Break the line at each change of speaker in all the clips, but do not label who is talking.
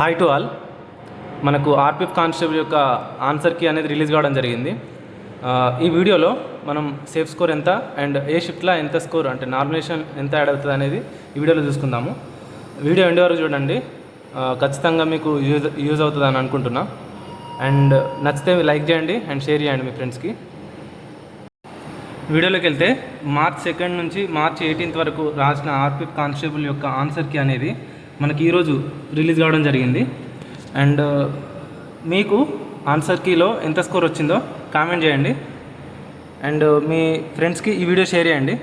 Hi to all మనకు RPF constable యొక్క answer key అనేది రిలీజ్ కావడం జరిగింది. ఈ వీడియోలో మనం సేఫ్ స్కోర్ ఎంత అండ్ ఏ షిఫ్ట్లో ఎంత స్కోర్ అంటే నార్మినేషన్ ఎంత యాడ్ అవుతుంది అనేది ఈ వీడియోలో చూసుకుందాము. వీడియో ఎండ్ వరకు చూడండి. ఖచ్చితంగా మీకు యూజ్ యూజ్ అవుతుంది అని అనుకుంటున్నా. అండ్ నచ్చితే లైక్ చేయండి అండ్ షేర్ చేయండి మీ ఫ్రెండ్స్కి వీడియోలోకి వెళ్తే మార్చ్ సెకండ్ నుంచి మార్చ్ ఎయిటీన్త్ వరకు రాసిన ఆర్పిఎఫ్ కానిస్టేబుల్ యొక్క ఆన్సర్ కీ అనేది మనకి ఈరోజు రిలీజ్ కావడం జరిగింది. అండ్ uh, మీకు ఆన్సర్ కీలో ఎంత స్కోర్ వచ్చిందో కామెంట్ చేయండి. అండ్ uh, మీ ఫ్రెండ్స్కి ఈ వీడియో షేర్ చేయండి.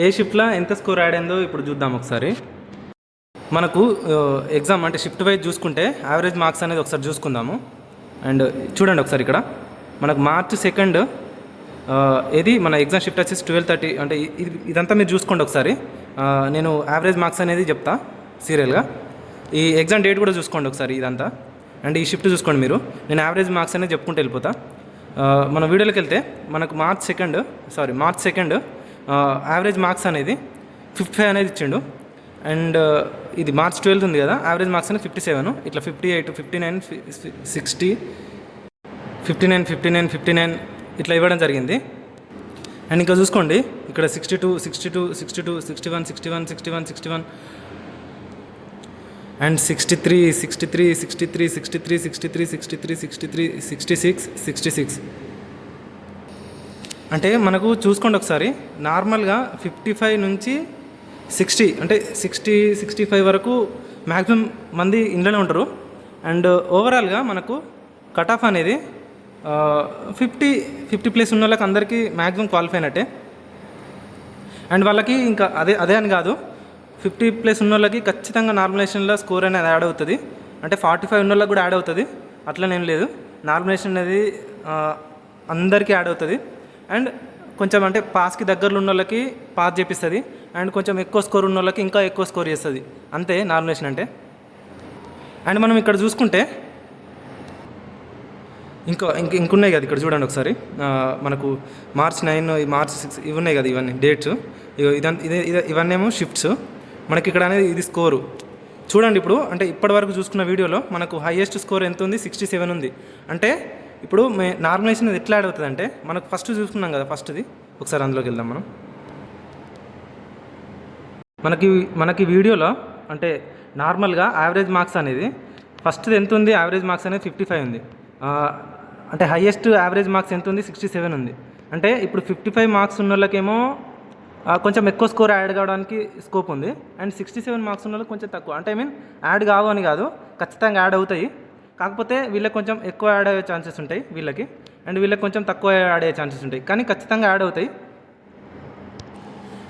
ఏ షిఫ్ట్లో ఎంత స్కోర్ ఆడిందో ఇప్పుడు చూద్దాం ఒకసారి. మనకు uh, ఎగ్జామ్ అంటే షిఫ్ట్ వైజ్ చూసుకుంటే యావరేజ్ మార్క్స్ అనేది ఒకసారి చూసుకుందాము. అండ్ చూడండి ఒకసారి ఇక్కడ. మనకు మార్చ్ సెకండ్ ఇది మన ఎగ్జామ్ షిఫ్ట్ వచ్చేసి ట్వెల్వ్ థర్టీ అంటే ఇది ఇదంతా మీరు చూసుకోండి ఒకసారి. నేను యావరేజ్ మార్క్స్ అనేది చెప్తా సీరియల్గా ఈ ఎగ్జామ్ డేట్ కూడా చూసుకోండి ఒకసారి ఇదంతా. అండ్ ఈ షిఫ్ట్ చూసుకోండి మీరు. నేను యావరేజ్ మార్క్స్ అనేది చెప్పుకుంటూ వెళ్ళిపోతా. మన వీడియోలోకి వెళ్తే మనకు March second sorry March second average marks అనేది ఫిఫ్టీ ఫైవ్ అనేది ఇచ్చిండు. అండ్ ఇది మార్చ్ ట్వెల్త్ ఉంది కదా యావరేజ్ మార్క్స్ అనేది ఫిఫ్టీ సెవెన్ ఇట్లా fifty eight fifty nine sixty fifty nine fifty nine fifty nine ఇట్లా ఇవ్వడం జరిగింది. అండ్ ఇంకా చూసుకోండి ఇక్కడ sixty two sixty two sixty two sixty one sixty one sixty one sixty one and sixty three sixty three sixty three sixty three sixty three sixty three sixty three sixty six sixty six అంటే మనకు చూసుకోండి ఒకసారి నార్మల్గా fifty five నుంచి sixty అంటే sixty sixty five వరకు maximum మంది ఇంట్లోనే ఉంటారు. అండ్ ఓవరాల్గా మనకు కట్ ఆఫ్ అనేది ఫిఫ్టీ ఫిఫ్టీ ప్లేస్ ఉన్న వాళ్ళకి అందరికీ మ్యాక్సిమం క్వాలిఫై అయినట్టే. అండ్ వాళ్ళకి ఇంకా అదే అదే అని కాదు. ఫిఫ్టీ ప్లేస్ ఉన్న వాళ్ళకి ఖచ్చితంగా నార్మలైజేషన్లో స్కోర్ అనేది యాడ్ అవుతుంది. అంటే ఫార్టీ ఫైవ్ ఉన్న వాళ్ళకి కూడా యాడ్ అవుతుంది. అట్లనేం లేదు. నార్మలైజేషన్ అనేది అందరికీ యాడ్ అవుతుంది. అండ్ కొంచెం అంటే పాస్కి దగ్గరలో ఉన్న వాళ్ళకి పాస్ చేపిస్తుంది. అండ్ కొంచెం ఎక్కువ స్కోర్ ఉన్న వాళ్ళకి ఇంకా ఎక్కువ స్కోర్ చేస్తుంది. అంతే నార్మలైజేషన్ అంటే. అండ్ మనం ఇక్కడ చూసుకుంటే ఇంకా ఇంక ఇంకున్నాయి కదా ఇక్కడ చూడండి ఒకసారి. మనకు మార్చ్ నైన్ మార్చ్ సిక్స్ ఇవి ఉన్నాయి కదా ఇవన్నీ డేట్స్. ఇదంతా ఇదే ఇవన్నీ ఏమో షిఫ్ట్స్ మనకి ఇక్కడ అనేది ఇది స్కోరు చూడండి ఇప్పుడు అంటే ఇప్పటి వరకు చూసుకున్న వీడియోలో మనకు హైయెస్ట్ స్కోర్ ఎంత ఉంది? సిక్స్టీ సెవెన్ ఉంది. అంటే ఇప్పుడు మే నార్మలైజేషన్ ఎట్లా యాడ్ అవుతుంది అంటే మనకు ఫస్ట్ చూసుకున్నాం కదా ఫస్ట్ది ఒకసారి అందులోకి వెళ్దాం మనం. మనకి మనకి వీడియోలో అంటే నార్మల్గా యావరేజ్ మార్క్స్ అనేది ఫస్ట్ది ఎంత ఉంది? యావరేజ్ మార్క్స్ అనేది ఫిఫ్టీ ఫైవ్ ఉంది అంటే హైయెస్ట్ యావరేజ్ మార్క్స్ ఎంత ఉంది? సిక్స్టీ సెవెన్ ఉంది. అంటే ఇప్పుడు ఫిఫ్టీ ఫైవ్ మార్క్స్ ఉన్న వాళ్ళకేమో కొంచెం ఎక్కువ స్కోర్ యాడ్ కావడానికి స్కోప్ ఉంది. అండ్ సిక్స్టీ సెవెన్ మార్క్స్ ఉన్న వాళ్ళకి కొంచెం తక్కువ. అంటే ఐ మీన్ యాడ్ కావు అని కాదు. ఖచ్చితంగా యాడ్ అవుతాయి. కాకపోతే వీళ్ళకి కొంచెం ఎక్కువ యాడ్ అయ్యే ఛాన్సెస్ ఉంటాయి వీళ్ళకి. అండ్ వీళ్ళకి కొంచెం తక్కువ యాడ్ అయ్యే ఛాన్సెస్ ఉంటాయి. కానీ ఖచ్చితంగా యాడ్ అవుతాయి.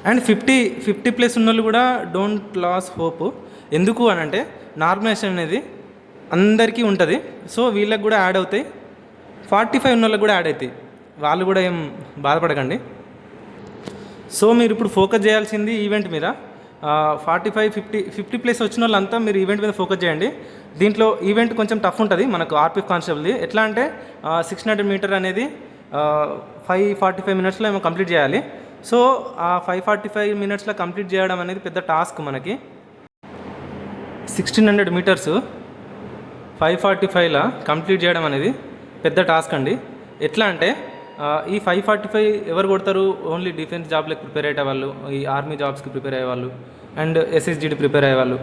అండ్ ఫిఫ్టీ ఫిఫ్టీ ప్లస్ ఉన్న వాళ్ళు కూడా డోంట్ లాస్ హోప్ ఎందుకు అని అంటే నార్మలైజేషన్ అనేది అందరికీ ఉంటుంది. సో వీళ్ళకి కూడా యాడ్ అవుతాయి. ఫార్టీ ఫైవ్ ఉన్న వాళ్ళకి కూడా యాడ్ అవుతాయి వాళ్ళు కూడా ఏం బాధపడకండి. సో మీరు ఇప్పుడు ఫోకస్ చేయాల్సింది ఈవెంట్ మీద. Forty five fifty fifty place వచ్చిన వాళ్ళంతా మీరు ఈవెంట్ మీద ఫోకస్ చేయండి. దీంట్లో ఈవెంట్ కొంచెం టఫ్ ఉంటుంది మనకు ఆర్పిఎఫ్ కానిస్టేబుల్ది. ఎట్లా అంటే సిక్స్ హండ్రెడ్ మీటర్ అనేది ఫైవ్ ఫార్టీ ఫైవ్ మినిట్స్లో ఏమో కంప్లీట్ చేయాలి. సో ఆ ఫైవ్ ఫార్టీ ఫైవ్ మినిట్స్లో కంప్లీట్ చేయడం అనేది పెద్ద టాస్క్ మనకి. Sixteen hundred metres five forty ఫైవ్లో కంప్లీట్ చేయడం అనేది పెద్ద టాస్క్ అండి. ఎట్లా అంటే ఈ ఫైవ్ ఫార్టీ ఫైవ్ ఎవరు కొడతారు? ఓన్లీ డిఫెన్స్ జాబ్లకు ప్రిపేర్ అయ్యేవాళ్ళు ఈ ఆర్మీ జాబ్స్కి ప్రిపేర్ అయ్యేవాళ్ళు అండ్ ఎస్ఎస్జిడి ప్రిపేర్ అయ్యేవాళ్ళు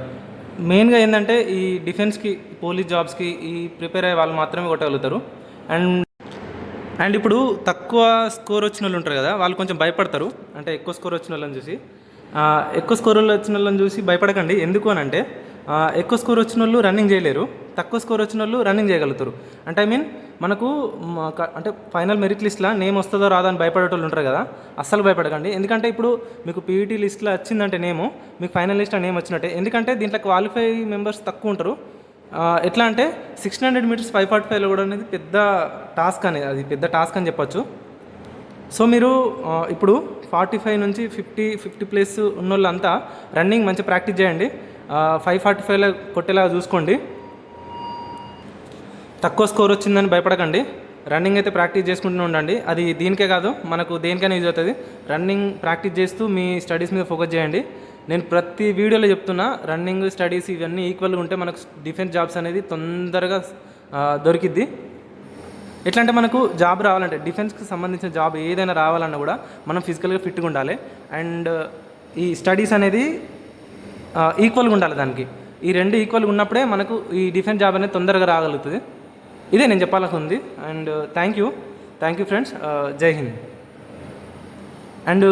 మెయిన్గా ఏంటంటే ఈ డిఫెన్స్కి పోలీస్ జాబ్స్కి ఈ ప్రిపేర్ అయ్యే వాళ్ళు మాత్రమే కొట్టగలుగుతారు. అండ్ అండ్ ఇప్పుడు తక్కువ స్కోర్ వచ్చిన వాళ్ళు ఉంటారు కదా వాళ్ళు కొంచెం భయపడతారు. అంటే ఎక్కువ స్కోర్ వచ్చిన వాళ్ళని చూసి ఎక్కువ స్కోర్ వచ్చిన వాళ్ళని చూసి భయపడకండి. ఎందుకు అని అంటే ఎక్కువ స్కోర్ వచ్చిన వాళ్ళు రన్నింగ్ చేయలేరు. తక్కువ స్కోర్ వచ్చిన వాళ్ళు రన్నింగ్ చేయగలుగుతారు. అంటే ఐ మీన్ మనకు అంటే ఫైనల్ మెరిట్ లిస్ట్లో నేమ్ వస్తుందో రాదో అని భయపడేటోళ్ళు ఉంటారు కదా అస్సలు భయపడకండి. ఎందుకంటే ఇప్పుడు మీకు పీఈటీ లిస్ట్లో వచ్చిందంటే నేము మీకు ఫైనల్ లిస్ట్లో నేమ్ వచ్చినట్టే. ఎందుకంటే దీంట్లో క్వాలిఫై మెంబర్స్ తక్కువ ఉంటారు. ఎట్లా అంటే sixteen hundred metres five forty ఫైవ్లో కూడా అనేది పెద్ద టాస్క్ అనేది అది పెద్ద టాస్క్ అని చెప్పొచ్చు. సో మీరు ఇప్పుడు ఫార్టీ ఫైవ్ నుంచి ఫిఫ్టీ ఫిఫ్టీ ప్లేస్ ఉన్న వాళ్ళంతా రన్నింగ్ మంచి ప్రాక్టీస్ చేయండి. ఫైవ్ ఫార్టీ ఫైవ్లో కొట్టేలా చూసుకోండి. తక్కువ స్కోర్ వచ్చిందని భయపడకండి. రన్నింగ్ అయితే ప్రాక్టీస్ చేసుకుంటూ ఉండండి. అది దీనికే కాదు మనకు దేనికైనా యూజ్ అవుతుంది. రన్నింగ్ ప్రాక్టీస్ చేస్తూ మీ స్టడీస్ మీద ఫోకస్ చేయండి. నేను ప్రతి వీడియోలో చెప్తున్నా రన్నింగ్ స్టడీస్ ఇవన్నీ ఈక్వల్గా ఉంటే మనకు డిఫెన్స్ జాబ్స్ అనేది తొందరగా దొరికిద్ది. ఎట్లా అంటే మనకు జాబ్ రావాలంటే డిఫెన్స్కి సంబంధించిన జాబ్ ఏదైనా రావాలన్నా కూడా మనం ఫిజికల్గా ఫిట్గా ఉండాలి. అండ్ ఈ స్టడీస్ అనేది ఈక్వల్గా ఉండాలి దానికి. ఈ రెండు ఈక్వల్గా ఉన్నప్పుడే మనకు ఈ డిఫెన్స్ జాబ్ అనేది తొందరగా రాగలుగుతుంది. ఇదే నేను చెప్పాలనుకుంది and thank you thank you friends జై హింద్. అండ్